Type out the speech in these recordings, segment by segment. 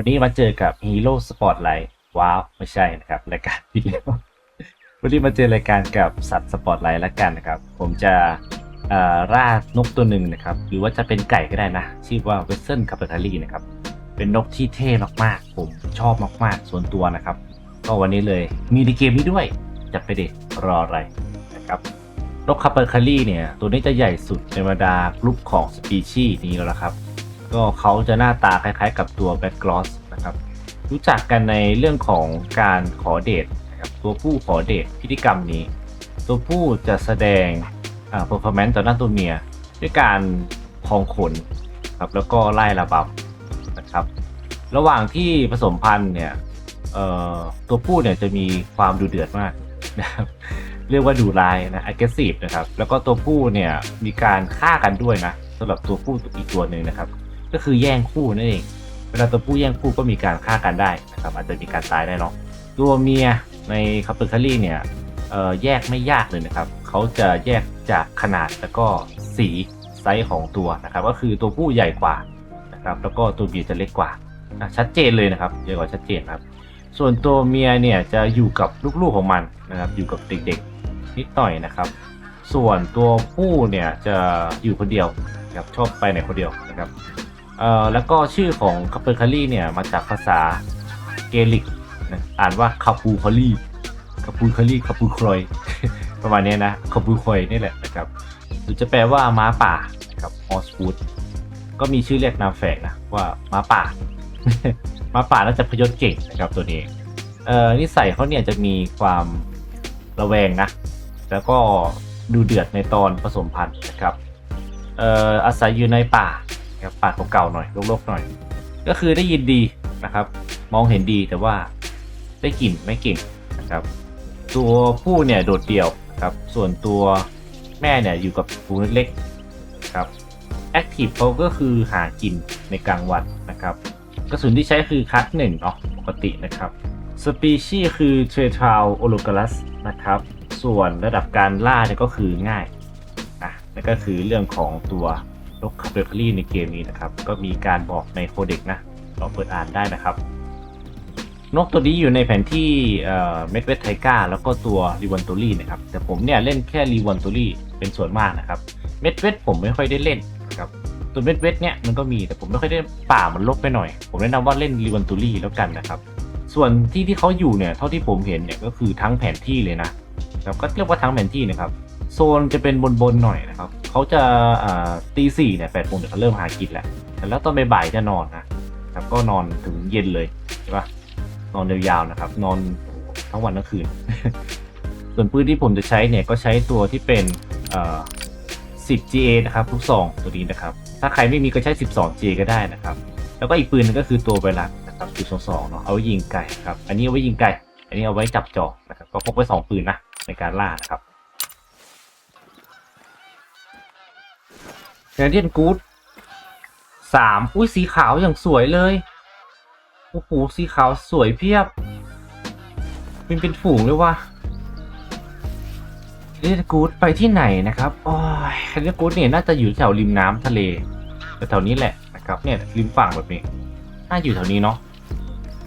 วันนี้มาเจอกับ Hero Spotlight ว้าว ไม่ใช่นะครับรายการที่แล้ววันนี้มาเจอรายการกับสัตว์สปอตไลท์แล้วกันนะครับ ผมจะเอ่านกตัวหนึ่งนะครับ หรือว่าจะเป็นไก่ก็ได้นะ ชื่อว่า Western c a p i t a l y นะครับ เป็นนกที่เท่มากๆ ผมชอบมากๆ ส่วนตัวนะครับ ก็วันนี้เลยมีในเกมนี้ด้วย จะไปเด็กรออะไรนะครับนกคาเปอร์คารีเนี่ย ตัวนี้จะใหญ่สุดในบรรดากลุ่มของสปีชีส์นี้แล้วละครับ ก็เขาจะหน้าตาคล้ายๆ กับตัวแบ c ก g อสนะครับ รู้จักกันในเรื่องของการขอเดทนะครับตัวผู้ขอเดทพฤติกรรมนี้ ตัวผู้จะแสดงอ่า performance ต่อหน้าตัวเมีย ด้วยการพองขนครับแล้วก็ไล่ระบำนะครับ ระหว่างที่ผสมพันธุ์เนี่ยตัวผู้เนี่ยจะมีความดุเดือดมากนะครับเรียกว่าดุร้ายนะ aggressive นะครับ แล้วก็ตัวผู้เนี่ยมีการฆ่ากันด้วยนะสำหรับตัวผู้อีกตัวหนึ่งนะครับ ก็คือแย่งคู่นั่นเอง เวลาตัวผู้แย่งคู่ก็มีการฆ่ากันได้นะครับอาจจะมีการตายได้เนาะตัวเมียในคัพเปอร์คารีเนี่ยแยกไม่ยากเลยนะครับเขาจะแยกจากขนาดแล้วก็สีไซส์ของตัวนะครับ ก็คือตัวผู้ใหญ่กว่านะครับ แล้วก็ตัวเมียจะเล็กกว่าชัดเจนเลยนะครับใหญ่กว่าชัดเจนครับ ส่วนตัวเมียเนี่ยจะอยู่กับลูกๆของมันนะครับ อยู่กับเด็กๆนิดหน่อยนะครับ ส่วนตัวผู้เนี่ยจะอยู่คนเดียวนะครับชอบไปไหนคนเดียวนะครับ เอ่อแล้วก็ชื่อของคาเปอร์คารีเนี่ยมาจากภาษาเกลิกนะอ่านว่าคาปูคารีคาปูคารีคาปูครอย ประมาณนี้นะคาปูคอยนี่แหละนะครับหรือจะแปลว่าม้าป่านะครับฮอสฟูดก็มีชื่อเรียกนามแฝงนะว่าม้าป่าม้าป่าน่าจะพยศเก่งนะครับตัวนี้เอ่อนิสัยเขาเนี่ยจะมีความระแวงนะ แล้วก็ดูเดือดในตอนผสมพันธุ์นะครับเอ่ออาศัยอยู่ในป่า นะครับปากเก่าๆหน่อยโลกๆหน่อย ก็คือได้ยินดีนะครับ มองเห็นดีแต่ว่าได้กลิ่นไม่เก่งนะครับ ตัวผู้เนี่ยโดดเดี่ยวครับ ส่วนตัวแม่เนี่ยอยู่กับฝูงเล็กๆครับแอคทีฟเขาก็คือหากินในกลางวันนะครับ กระสุนที่ใช้คือคัดหนึ่งเนาะปกตินะครับสปีชีคือเทรทราลโอโลก u ลัสนะครับ ส่วนระดับการล่าเนี่ยก็คือง่ายอะนั่นก็คือเรื่องของตัว นกคาเบคารีในเกมนี้นะครับ ก็มีการบอกในโคเด็กนะลองเปิดอ่านได้นะครับ นกตัวนี้อยู่ในแผนที่เมดเวสไทก้าแล้วก็ตัวรีวันตูรี่นะครับ แต่ผมเนี่ยเล่นแค่รีวันตูรี่เป็นส่วนมากนะครับเมดเวสผมไม่ค่อยได้เล่นนะครับตัวเม็ดเวสเนี่ยมันก็มีแต่ผมไม่ค่อยได้ป่ามันลบไปหน่อย ผมแนะนำว่าเล่นรีวันตูรี่แล้วกันนะครับ ส่วนที่ที่เขาอยู่เนี่ยเท่าที่ผมเห็นเนี่ยก็คือทั้งแผนที่เลยนะครับก็เรียกว่าทั้งแผนที่นะครับ โซนจะเป็นบนๆหน่อยนะครับ เขาจะตีสี่เนี่ยแปดโมงเดี๋ยวเขาเริ่มหากินแหล้วแล้วตอนบ่ายจะนอนนะครับก็นอนถึงเย็นเลยใช่ปะนอนยาวๆนะครับ นอนทั้งวันทั้งคืน ส่วนปืนที่ผมจะใช้เนี่ยก็ใช้ตัวที่เป็น 10 GA นะครับลูกซองตัวนี้นะครับ ถ้าใครไม่มีก็ใช้ 12 GA ก็ได้นะครับ แล้วก็อีกปืนนึงก็คือตัวไวรัสนะครับจุดสองสองเนาะเอาไว้ยิงไก่ครับ อันนี้เอาไว้ยิงไก่ อันนี้เอาไว้จับจอกนะครับ ก็พกไว้สองปืนนะในการล่านะครับ แคนเดียนกู๊ดสามอุ้ยสีขาวอย่างสวยเลย โอ้โห สีขาวสวยเพียบเป็นเป็นฝูงเลยว่ะแคนเดียนกู๊ดไปที่ไหนนะครับโอ้ยแคนเดียนกู๊ดเนี่ยน่าจะอยู่แถวริมน้ำทะเลแถวๆนี้แหละนะครับเนี่ยริมฝั่งแบบนี้น่าอยู่แถวนี้เนาะ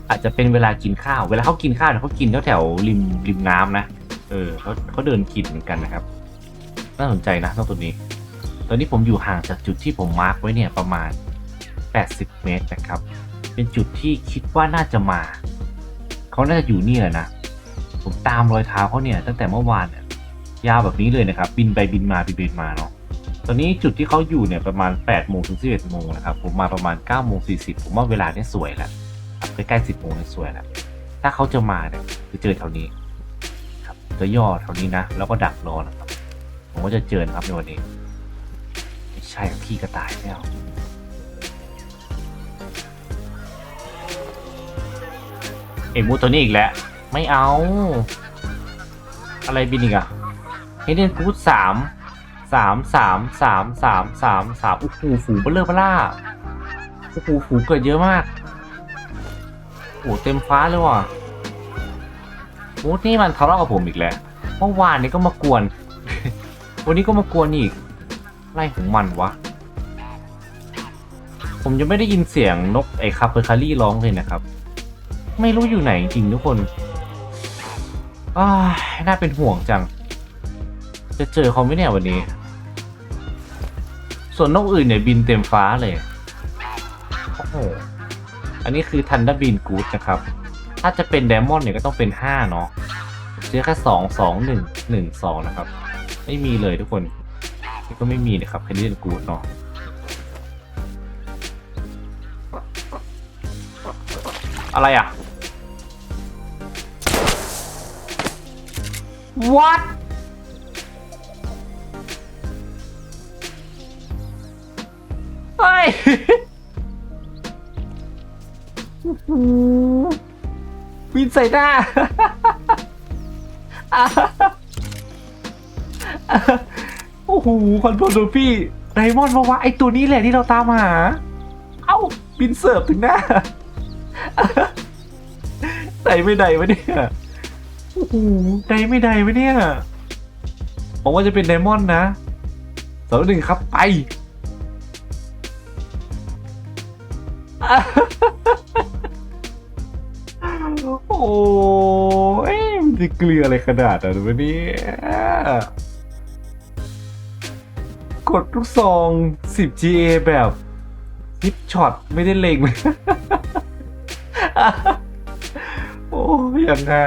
อาจจะเป็นเวลากินข้าว เวลาเขากินข้าวเนี่ยเขากินแถวแถวริมริมน้ำนะ เออเขาเขาเดินกินเหมือนกันนะครับ น่าสนใจนะต้องตัวนี้ ตอนนี้ผมอยู่ห่างจากจุดที่ผมมาร์กไว้เนี่ยประมาณ 80 เมตรนะครับ เป็นจุดที่คิดว่าน่าจะมา เขาน่าจะอยู่นี่แหละนะ ผมตามรอยเท้าเขาเนี่ยตั้งแต่เมื่อวานเนี่ยยาวแบบนี้เลยนะครับ บินไปบินมาบินไปบินมาเนาะ ตอนนี้จุดที่เขาอยู่เนี่ยประมาณ8โมงถึง11โมงนะครับ ผมมาประมาณ9โมง40ผมว่าเวลาเนี่ยสวยแล้วใกล้ๆ10โมงเนี่ยสวยแล้ว ถ้าเขาจะมาเนี่ยจะเจอแถวนี้ ครับ จะย่อแถวนี้นะ แล้วก็ดักรอนะครับ ผมก็จะเจอนะครับในวันนี้ ใช่ขี้กระต่ายไม่เอาเอ็มูตัวนี้อีกแล้ว ไม่เอา อะไรบินอีกอะเฮเดนกูดสามสามสามสามสามสามสามโอ้โหฝูงเบลเลอร์บล่าโอ้โหฝูงเกิดเยอะมากโอ้โหเต็มฟ้าเลยว่ะโอ้นี่มันทะเลาะกับผมอีกแล้วเมื่อวานนี้ก็มากวน วันนี้ก็มากวนอีก ไล่ของมันวะ ผมยังไม่ได้ยินเสียงนกไอ้คาเปอร์คารี่ร้องเลยนะครับ ไม่รู้อยู่ไหนจริงทุกคนอ้าน่าเป็นห่วงจัง จะเจอเขาไหมเนี่ยวันนี้ ส่วนนกอื่นเนี่ยบินเต็มฟ้าเลยโอ้โหอันนี้คือทันดับบินกูดนะครับ ถ้าจะเป็นไดมอนเนี่ยก็ต้องเป็นห้าเนาะเสียแค่สองสองหนึ่งหนึ่งสองนะครับ ไม่มีเลยทุกคน ก็ไม่มีนะครับแคนดี้กูดเนาะอะไรอะ what เฮ้ยวินใส่หน้า โอ้โหคอนโทรลพี่ไดมอนด์มาวะไอตัวนี้แหละที่เราตามหา เอ้า บินเสิร์ฟถึงหน้าไดไม่ไดวะเนี่ยโอ้โหไดไม่ไดวะเนี่ยผมว่าจะเป็นไดมอนด์นะสองหนึ่งครับไปโอ้ยมันจะเกลืออะไรขนาดนั้นวะเนี่ย กดลูกซอง 10 GA แบบฮิปช็อตไม่ได้เล็งเลยโอ้ยอย่างงา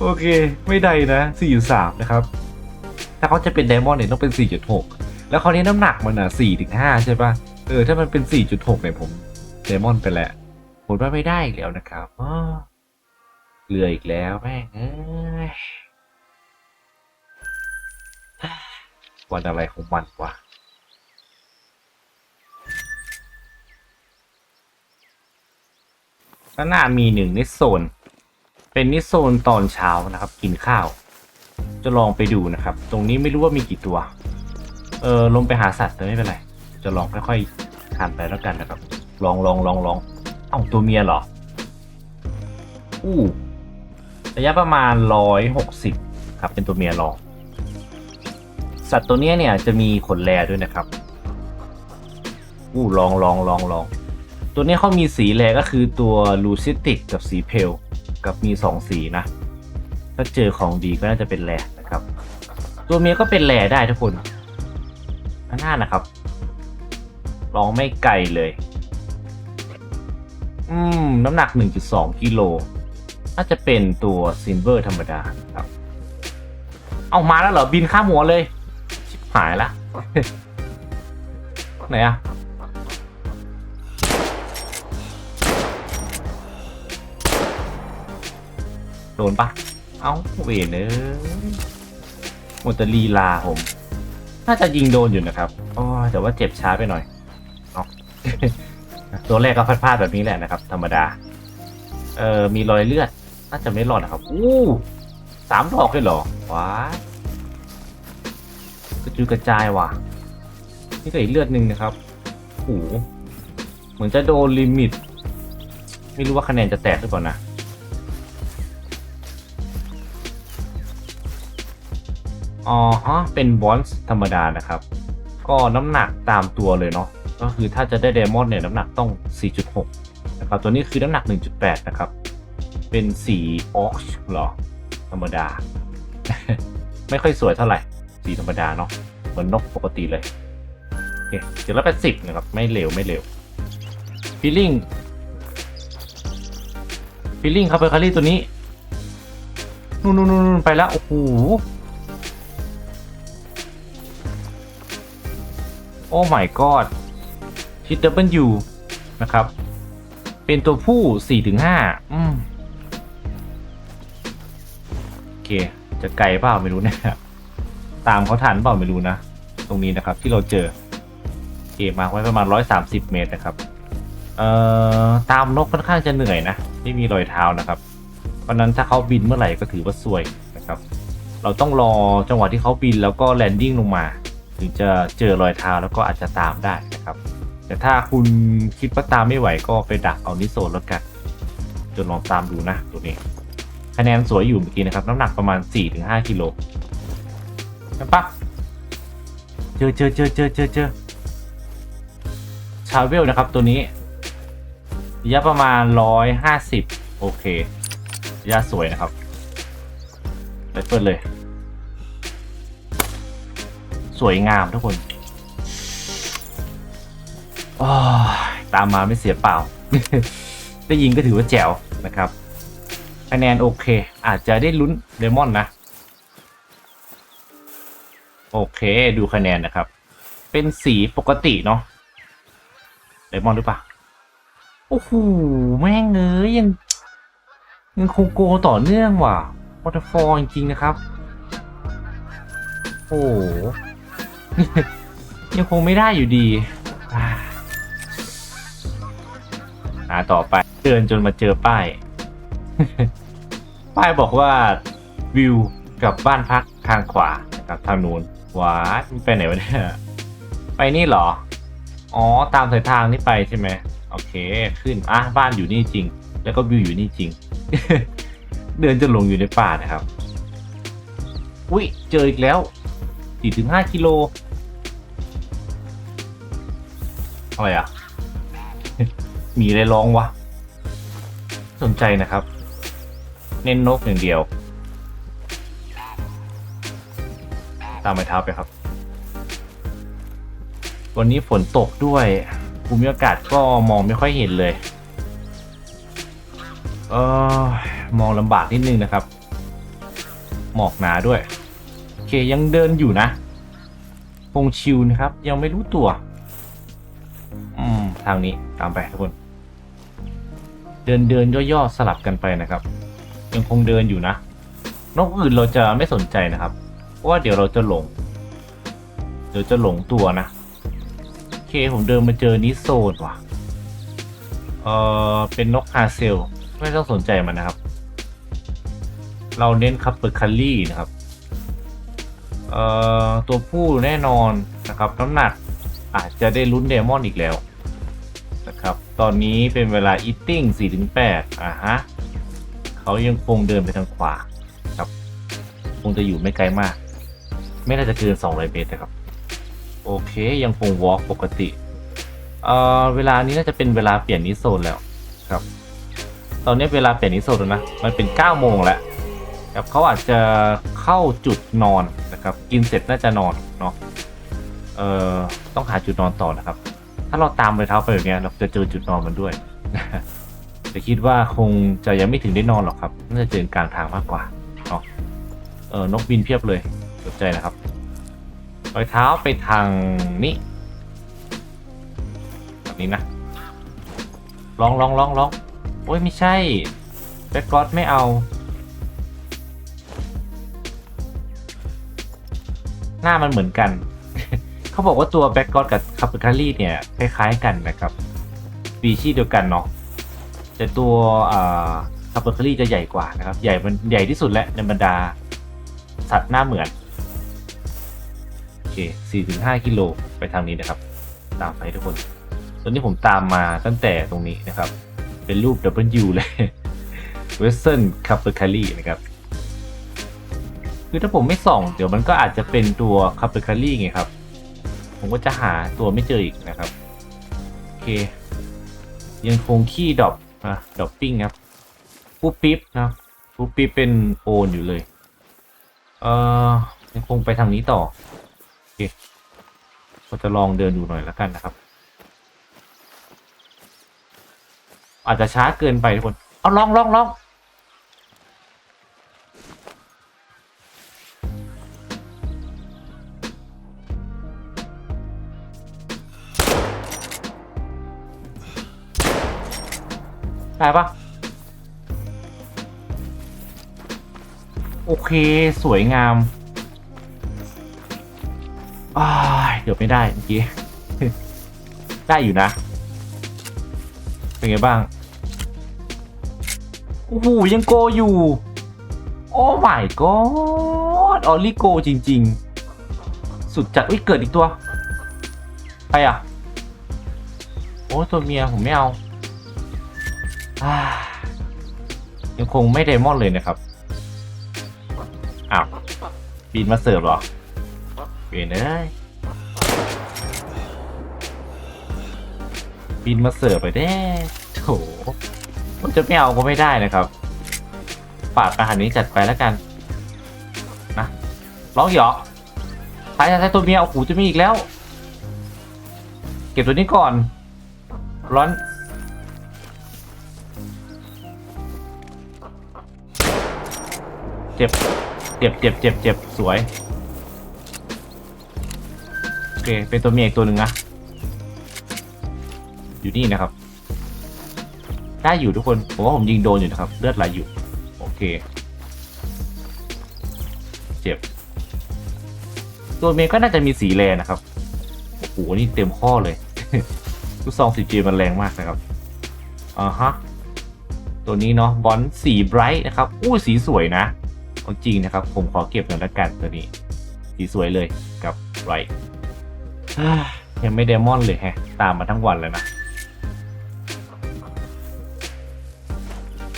โอเค ไม่ได้นะ 4.3 นะครับ ถ้าเขาจะเป็นไดมอนด์เนี่ยต้องเป็น 4.6 แล้วคราวนี้น้ำหนักมันอะ 4-5 ใช่ปะเออ ถ้ามันเป็น 4.6 เนี่ยผมไดมอนด์ไปแหละผลว่าไม่ได้อีกแล้วนะครับเกลืออีกแล้วแม่งเอ้ยวันอะไรของมันวะ ข้างหน้ามีหนึ่งนิสโซน เป็นนิสโซนตอนเช้านะครับ กินข้าว จะลองไปดูนะครับ ตรงนี้ไม่รู้ว่ามีกี่ตัว เออลงไปหาสัตว์แต่ไม่เป็นไร จะลองค่อยๆทานไปแล้วกันนะครับ ลองลองลองลองเอ้าตัวเมียเหรอ อู้ระยะประมาณร้อยหกสิบครับ เป็นตัวเมียลอง สัตว์ตัวเนี้ยเนี่ยจะมีขนแลด้วยนะครับอู้ลองลองลองลอง ตัวนี้เขามีสีแลก็คือตัวลูซิติกกับสีเพล กับมีสองสีนะ ถ้าเจอของดีก็น่าจะเป็นแลนะครับ ตัวเมียก็เป็นแลได้ทุกคนข้าหน้านะครับ ลองไม่ไกลเลย อืม น้ำหนัก 1.2 กิโล น่าจะเป็นตัวซินเวอร์ธรรมดาครับ เอามาแล้วเหรอ บินข้ามหัวเลย ชิบหายละ ไหนอะ โดนปะเอ้าเวนเอ้ยหมดแต่ลีลาผม น่าจะยิงโดนอยู่นะครับอ๋อแต่ว่าเจ็บช้าไปหน่อยเนาะตัวแรกก็พลาดๆแบบนี้แหละนะครับ ธรรมดา เอ่อมีรอยเลือด น่าจะไม่รอดนะครับ อู้สามดอกเลยเหรอว้ากระจุยกระจายว่ะ นี่ก็อีกเลือดหนึ่งนะครับโอ้โหเหมือนจะโดนลิมิต ไม่รู้ว่าคะแนนจะแตกหรือเปล่านะ อ๋อฮะเป็นบอนส์ธรรมดานะครับ ก็น้ำหนักตามตัวเลยเนาะก็คือถ้าจะได้เดมอนเนี่ยน้ำหนักต้อง 4.6 นะครับ ตัวนี้คือน้ำหนัก 1.8 นะครับ เป็นสีออกหรอ ธรรมดา ไม่ค่อยสวยเท่าไหร่ สีธรรมดาเนาะเหมือนนกปกติเลยโอเคเจ็ดร้อยแปดสิบนะครับ ไม่เร็วไม่เร็วฟีลิ่งฟีลิ่งครับเบอร์คารี่ตัวนี้ นู่นนู่นนู่นไปแล้ว โอ้โห อ้ my god ชิดดับเบิลยูนะครับ เป็นตัวผู้สี่ถึงห้าอืมโอเค จะไกลเปล่าไม่รู้นะตามเขาทันเปล่าไม่รู้นะ ตรงนี้นะครับที่เราเจอโอเคมาไว้ประมาณ 130 เมตรนะครับเอ่อตามนกค่อนข้างจะเหนื่อยนะไม่มีรอยเท้านะครับ เพราะนั้นถ้าเขาบินเมื่อไหร่ก็ถือว่าซวยนะครับ เราต้องรอจังหวะที่เขาบินแล้วก็แลนดิ้งลงมา ถึงจะเจอรอยเท้าแล้วก็อาจจะตามได้นะครับ แต่ถ้าคุณคิดว่าตามไม่ไหวก็ไปดักเอานิโซนแล้วกันจนลองตามดูนะตัวนี้คะแนนสวยอยู่เมื่อกี้นะครับ น้ำหนักประมาณ 4-5กิโลใช่ปะเจอเจอเจอเจอเจอเจอทราเวลนะครับตัวนี้ระยะประมาณร้อยห้าสิบโอเคระยะสวยนะครับไปเปิดเลย สวยงามทุกคนตามมาไม่เสียเปล่า ได้ยิงก็ถือว่าแจ๋วนะครับคะแนนโอเค อาจจะได้ลุ้นเดมอนนะ โอเคดูคะแนนนะครับ เป็นสีปกติเนาะเดมอนหรือเปล่าโอ้โหแม่งเอ้ยยังยังคงโกต่อเนื่องว่ะวอเตอร์ฟอลจริงๆนะครับ โอ้ ยังคงไม่ได้อยู่ดีอาหาต่อไปเดินจนมาเจอป้าย ป้ายบอกว่าวิวกับบ้านพักทางขวาครับทางนู้นว้าไปไหนวะเนี่ยไปนี่เหรอ อ๋อตามสายทางนี่ไปใช่ไหมโอเคขึ้นอะบ้านอยู่นี่จริง แล้วก็วิวอยู่นี่จริง เดินจะลงอยู่ในป่านะครับ อุ้ยเจออีกแล้วสี่ถึงห้ากิโล อะไรอะมีอะไรร้องวะ สนใจนะครับ เน้นนกอย่างเดียว ตามไปเท้าไปครับ วันนี้ฝนตกด้วยภูมิอากาศก็มองไม่ค่อยเห็นเลย เออมองลำบากนิดนึงนะครับ หมอกหนาด้วย โอเคยังเดินอยู่นะคงชิวนะครับ ยังไม่รู้ตัว อืมทางนี้ตามไปทุกคน เดินเดินย่อๆสลับกันไปนะครับ ยังคงเดินอยู่นะนกอื่นเราจะไม่สนใจนะครับ เพราะว่าเดี๋ยวเราจะหลง เดี๋ยวจะหลงตัวนะโอเคผมเดินมาเจอนิโซนว่ะ เออเป็นนกฮาเซล ไม่ต้องสนใจมันนะครับ เราเน้นคัพเปอร์คัลลี่นะครับ เอ่อตัวผู้แน่นอนนะครับ น้ำหนัก อาจจะได้ลุ้นเดมอนอีกแล้วนะครับ ตอนนี้เป็นเวลาอีทติ้ง4-8อ่าฮะเขายังคงเดินไปทางขวาครับ คงจะอยู่ไม่ไกลมาก ไม่น่าจะเกิน200เมตรนะครับ โอเคยังคงวอล์กปกติเอ่อเวลานี้น่าจะเป็นเวลาเปลี่ยนนิโซนแล้วครับ ตอนนี้เวลาเปลี่ยนนิโซนแล้วนะ มันเป็น9โมงแล้วครับเขาอาจจะเข้าจุดนอนนะครับ กินเสร็จน่าจะนอนเนาะ เอ่อต้องหาจุดนอนต่อนะครับ ถ้าเราตามไปเท้าไปแบบเนี้ยเราจะเจอจุดนอนมันด้วยแต่คิดว่าคงจะยังไม่ถึงได้นอนหรอกครับน่าจะเจอกลางทางมากกว่าเนาะเออนกบินเพียบเลยสนใจนะครับรอยเท้าไปทางนี้แบบนี้นะลองลองลองลองโอ้ยไม่ใช่แบ็กกอดไม่เอา หน้ามันเหมือนกัน เขาบอกว่าตัวแบ็กกอดกับคาป r คารี่เนี่ย คล้ายๆกันนะครับปีชีเดียวกันเนาะแต่ตัวคาป r คารี่จะใหญ่กว่านะครับ ใหญ่มันใหญ่ที่สุดและในบรรดา สัตว์หน้าเหมือน โอเค 4-5 กิโลไปทางนี้นะครับ ตามไปทุกคน ตอนนี้ผมตามมาตั้งแต่ตรงนี้นะครับ เป็นรูป W เลย Western c a p e r c a l i นะครับคือถ้าผมไม่ส่อง เดี๋ยวมันก็อาจจะเป็นตัว c a p e r c a l i ไงครับ ผมก็จะหาตัวไม่เจออีกนะครับ โอเค ยังคงขี้ดอปนะดอปปิ้งครับปุ๊บปิ๊บนะปุ๊บปิ๊บเป็นโอนอยู่เลย เอ่อยังคงไปทางนี้ต่อ โอเคก็จะลองเดินดูหน่อยแล้วกันนะครับ อาจจะช้าเกินไปทุกคน เอาลองลองลอง ได้ปะโอเค สวยงามอ้าเดี๋ยวไม่ได้เมื่อกี้ ได้อยู่นะ เป็นไงบ้าง โอ้โห ยังโกอยู่ โอ้ my god ออลลี่โกจริง ๆ สุดจัดอุ้ยเกิดอีกตัว ใครอะ โอ้ ตัวเมียผมไม่เอา ยังคงไม่ไดมอนด์เลยนะครับ อ้าวบินมาเสิร์ฟหรอเวนเอ้ยบินมาเสิร์ฟไปแด้โถมันจะไม่เอาก็ไม่ได้นะครับฝากอาหารนี้จัดไปแล้วกัน นะร้องหยอกใช้ใช้ตัวเมียเอาหูจะมีอีกแล้ว เก็บตัวนี้ก่อน ร้อน เจ็บ เจ็บ เจ็บ เจ็บ เจ็บ สวย โอเค เป็นตัวเมียอีกตัวหนึ่งนะ อยู่นี่นะครับ ได้อยู่ทุกคน ผมว่าผมยิงโดนอยู่นะครับ เลือดไหลอยู่ โอเค เจ็บ ตัวเมียก็น่าจะมีสีแรงนะครับ โอ้โห นี่เต็มข้อเลยลูกซองสีเจีมันแรงมากนะครับ อ่าฮะ ตัวนี้เนาะ บอลสีไบรท์นะครับ อู้สีสวยนะ เอาจริงนะครับ ผมขอเก็บหน่อยละกันตัวนี้สีสวยเลยกับไรอ่ายังไม่เดมอนเลยแฮะ ตามมาทั้งวันแล้วนะ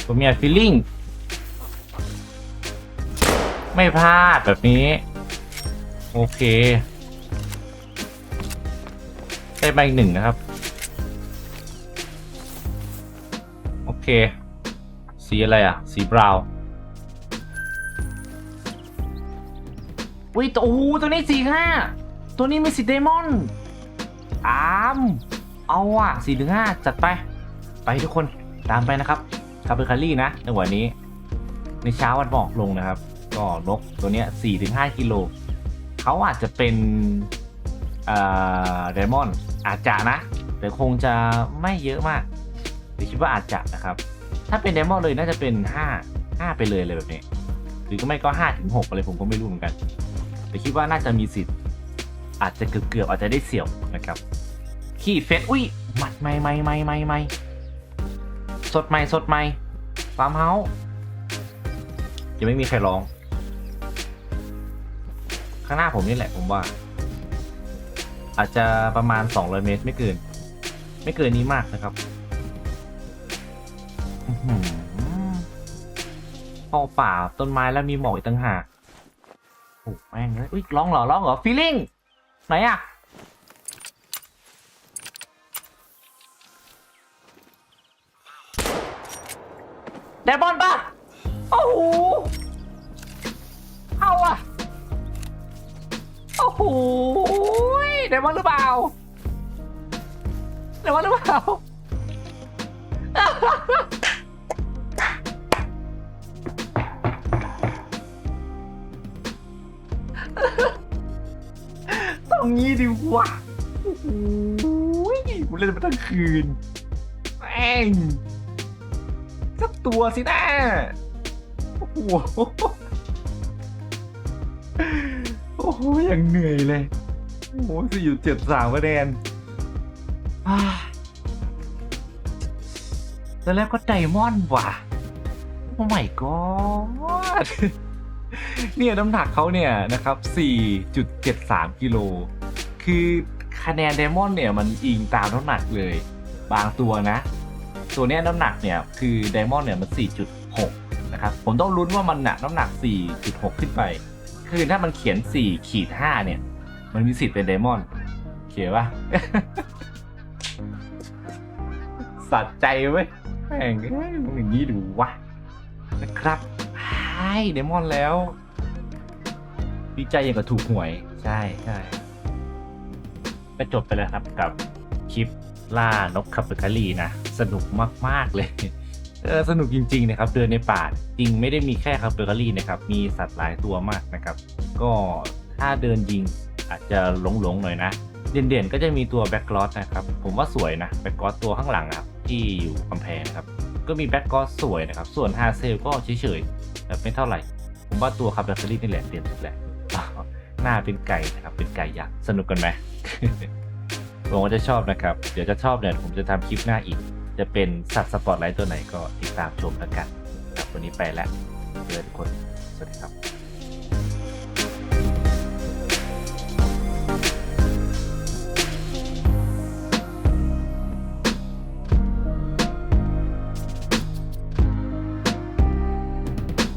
ตัวเมีฟีลลิ่งไม่พลาดแบบนี้ โอเค ได้ใบหนึ่งนะครับ โอเค สีอะไรอะ สีบราวน์ อุ้ยตัวโอ้โหตัวนี้สี่ห้าตัวนี้มีสีเดมอนอามเอาอะสี่ถึงห้าจัดไป ไปทุกคนตามไปนะครับคาเบคารี่นะในวันนี้ ในเช้าวันบอกลงนะครับ ก็นกตัวเนี้ยสี่ถึงห้ากิโลเขาอาจจะเป็นเดมอนอาจจะนะแต่คงจะไม่เยอะมากแต่คิดว่าอาจจะนะครับ ถ้าเป็นเดมอนเลยน่าจะเป็น5 5ไปเลยเลยแบบนี้ หรือก็ไม่ก็5ถึง6อะไรผมก็ไม่รู้เหมือนกัน แต่คิดว่าน่าจะมีสิทธิ์ อาจจะเกือบเกือบๆอาจจะได้เสี่ยวนะครับ ขี่เฟสอุ้ยหมัดไม่ไม่ไม่ไม่ไม่สดใหม่สดใหม่ฟาร์มเฮาส์ยังไม่มีใครร้อง ข้างหน้าผมนี่แหละผมว่า อาจจะประมาณ 200 เมตรไม่เกิน ไม่เกินนี้มากนะครับห้อหือเข้าป่าต้นไม้แล้วมีหมอกอีกต่างหาก โอ้แม่งเลยอุ้ยร้องเหรอร้องเหรอฟีลิ่งไหนอะเดบอนปะโอ้โหเอาอะโอ้โหเดมอนหรือเปล่าเดมอนหรือเปล่า งงี้ดิวะโอ้โหกูเล่นมาทั้งคืนแม่งสักตัวสินะโอ้โหโอ้โหยังเหนื่อยเลย โอ้โหสี่อยู่เจ็ดสามคะแนนอาแล้วแล้วก็ไดมอนด์ว่ะ โอ้ไม่ก็เนี่ยน้ำหนักเขาเนี่ยนะครับ 4.73 กิโล คือคะแนนไดมอนด์เนี่ยมันอิงตามน้ำหนักเลย บางตัวนะ ตัวเนี้ยน้ำหนักเนี่ยคือไดมอนด์เนี่ยมัน 4.6 นะครับ ผมต้องลุ้นว่ามันหนักน้ำหนัก 4.6 ขึ้นไป คือถ้ามันเขียน 4 ขีด 5 เนี่ย มันมีสิทธิ์เป็นไดมอนด์เขียนปะสัดใจเว้ยแม่งอยมึงอย่างนี้ดูวะนะครับใช่ไดมอนด์แล้วดีใจอย่างกับถูกหวย ใช่ใช่ ก็จบไปแล้วครับกับคลิปล่านกคาเปคารีนะสนุกมาก ๆ เลยเออสนุกจริง ๆ นะครับ เดินในป่าจริงไม่ได้มีแค่คาเปคารีนะครับ มีสัตว์หลายตัวมากนะครับ ก็ถ้าเดินยิงอาจจะหลงๆหน่อยนะ เด่นๆก็จะมีตัวแบ็กกรอสนะครับ ผมว่าสวยนะแบ็กกรอสตัวข้างหลังอะครับที่อยู่กำแพงนะครับ ก็มีแบ็กกรอสสวยนะครับ ส่วนฮาเซลก็เฉยๆแบบไม่เท่าไหร่ ผมว่าตัวคาเปคารีนี่แหละเด่นสุดแหละ หน้าเป็นไก่นะครับ เป็นไก่ยักษ์สนุกกันไหมหวังว่าจะชอบนะครับ เดี๋ยวจะชอบเนี่ยผมจะทำคลิปหน้าอีก จะเป็นสัตว์สปอตไลท์ตัวไหนก็ติดตามชมแล้วกันครับวันนี้ไปแล้วเจอทุกคนสวัสดีครับ